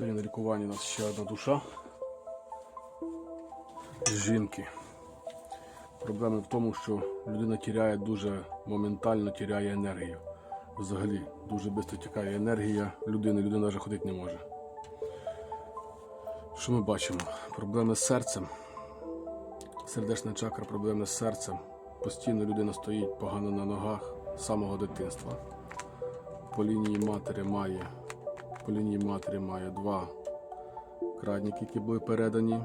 Сьогодні на лікуванні у нас ще одна душа жінки. Проблема в тому, що людина тіряє дуже моментально тіряє енергію. Взагалі дуже швидко тікає енергія людини, людина вже ходити не може. Що ми бачимо? Проблеми з серцем. Сердечна чакра, проблеми з серцем. Постійно людина стоїть погано на ногах з самого дитинства. По лінії матері має, по лінії матері має два крадники, які були передані.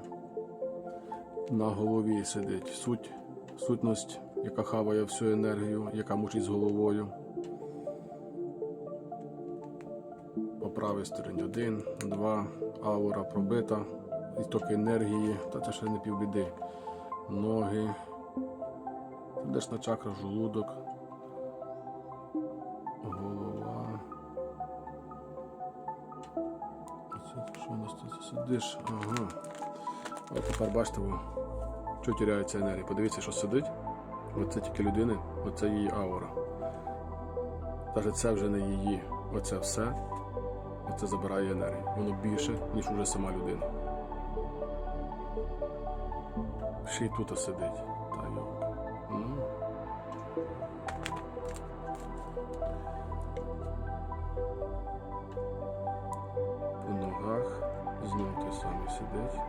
На голові сидить суть, сутність, яка хаває всю енергію, яка мучить з головою. По правій стороні один, два, аура пробита, істок енергії, та це ще не півбіди. Ноги, сердечна чакра, жолудок, сидиш? Ага. От тепер бачите, що тіряється енергія. Подивіться, що сидить. Оце тільки людини, оце її аура. Даже це вже не її. Оце все. Оце забирає енергію. Воно більше, ніж уже сама людина. Ще й тут сидить. Сидить.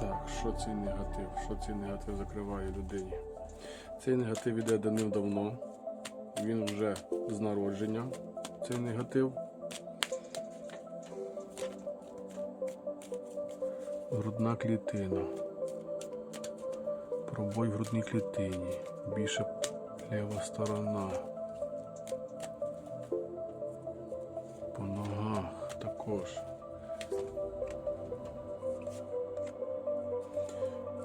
Так, що цей негатив? Що цей негатив закриває людині? Цей негатив іде давним-давно. Він вже з народження. Цей негатив. Грудна клітина. Пробой в грудній клітині. Більше ліва сторона. Також.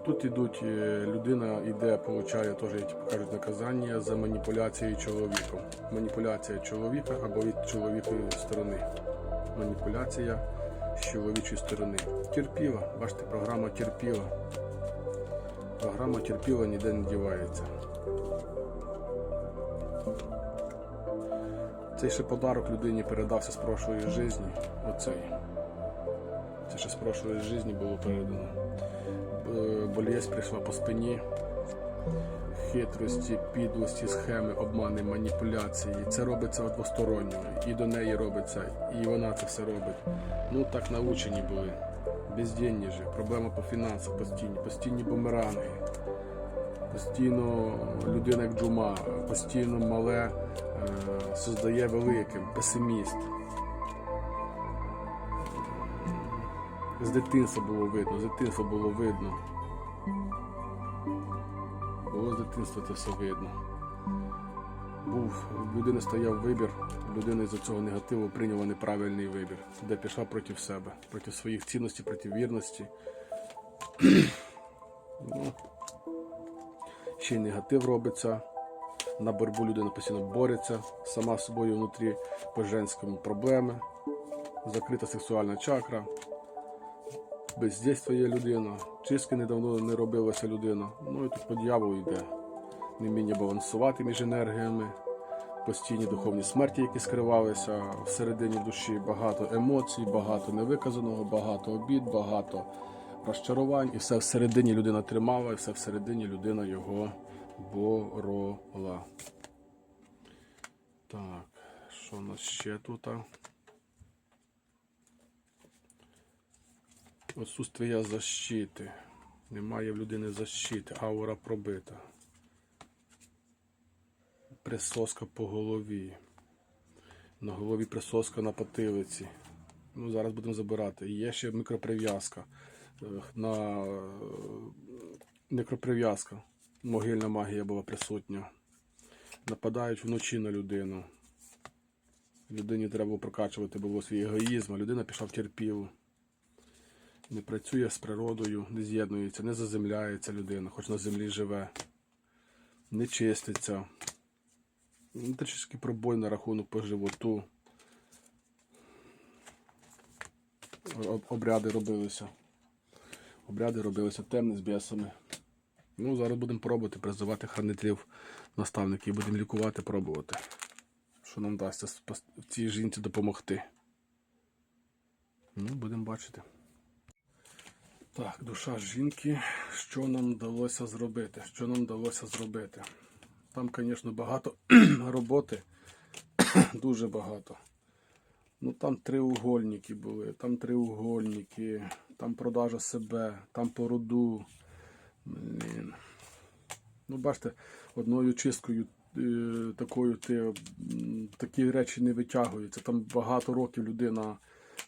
Тут ідуть, е, людина йде, получає теж, як кажуть, наказання за маніпуляцією чоловіком. Маніпуляція чоловіка або від чоловікої сторони. Маніпуляція з чоловічої сторони. Терпіла, бачите, програма терпіла. Програма терпіла ніде не дівається. Цей ще подарок людині передався з прошлої житті. Оцей. Це ще з прошлої житті було передано. Болезнь прийшла по спині. Хитрості, підлості, схеми, обмани, маніпуляції. Це робиться двосторонньо. І до неї робиться, і вона це все робить. Ну так научені були. Безденніжі, проблема по фінансах постійні, постійні бумеранги. Постійно людина як джума, постійно мале е, создає великим, песиміст. З дитинства було видно, з дитинства було видно. Було з дитинства це все видно. Був, в людини стояв вибір, людина з цього негативу прийняла неправильний вибір, де пішла проти себе, проти своїх цінностей, проти вірності. ну, й негатив робиться. На боротьбу людина постійно бореться, сама з собою внутрі по женському проблеми, закрита сексуальна чакра, бездействує людина, чистки недавно не робилася людина. Ну і тут по дьяволу йде. Неміння балансувати між енергіями, постійні духовні смерті, які скривалися всередині душі, багато емоцій, багато невиказаного, багато обід, багато розчарувань. І все всередині людина тримала, і все всередині людина його борола. Так, що у нас ще тут? Отсутствие защити. Немає в людини защити, аура пробита. Присоска по голові. На голові присоска на потилиці. Ну, зараз будемо забирати. І Є ще мікроприв'язка. На е, мікроприв'язка. Могильна магія була присутня. Нападають вночі на людину. Людині треба було прокачувати було свій егоїзм, а людина пішла в терпілу не працює з природою, не з'єднується, не заземляється людина, хоч на землі живе, не чиститься. Трішки пробой на рахунок по животу. Обряди робилися. Обряди робилися темні з бісами. Ну, зараз будемо пробувати призивати хранителів наставників. Будемо лікувати, пробувати. що нам вдасться цій жінці допомогти. Ну, будемо бачити. Так, душа жінки, що нам вдалося зробити? Що нам вдалося зробити? Там, звісно, багато роботи, дуже багато. Ну там триугольники були, там триугольники, там продажа себе, там по роду. Ну, бачите, одною чисткою е, такою ти такі речі не витягуються. Там багато років людина,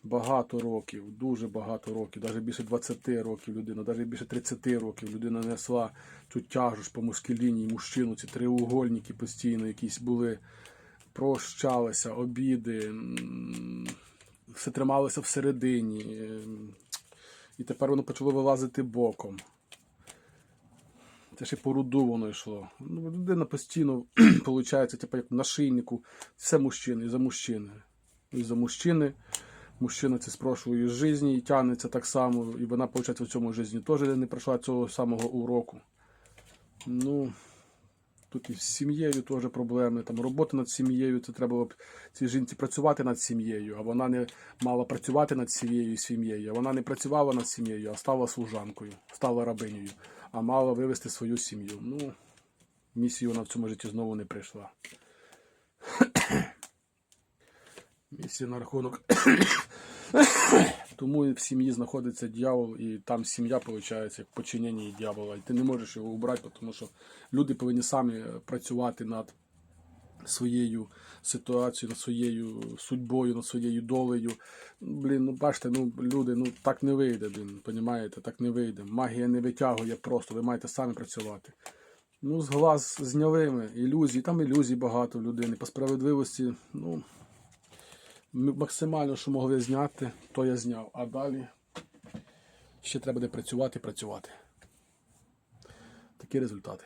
багато років, дуже багато років, навіть більше 20 років людина, навіть більше 30 років людина несла цю тяжуш по мужській лінії, мужчину, ці триугольники постійно якісь були, прощалися, обіди, все трималося всередині. І тепер воно почало вилазити боком. Це ще по руду воно йшло. Ну, людина постійно, виходить, типу, як в нашийнику. Все мужчини, і за мужчини. І за мужчини. Мужчина це спрошує із житті і тягнеться так само. І вона, виходить, в цьому житті теж не пройшла цього самого уроку. Ну, тут і з сім'єю теж проблеми. Там робота над сім'єю, це треба цій жінці працювати над сім'єю, а вона не мала працювати над сім'єю і сім'єю. А вона не працювала над сім'єю, а стала служанкою, стала рабинею, а мала вивести свою сім'ю. Ну, місію вона в цьому житті знову не прийшла. Місія на рахунок. Тому в сім'ї знаходиться дьявол, і там сім'я, виходить, як подчинення дьявола. І ти не можеш його убрати, тому що люди повинні самі працювати над своєю ситуацією, над своєю судьбою, над своєю долею. Блін, ну бачите, ну люди, ну так не вийде, блін, понімаєте, так не вийде. Магія не витягує просто, ви маєте самі працювати. Ну, з глаз зняли ми, ілюзії, там ілюзій багато в людини. По справедливості, ну, максимально, що могли зняти, то я зняв. А далі ще треба буде працювати, працювати. Такі результати.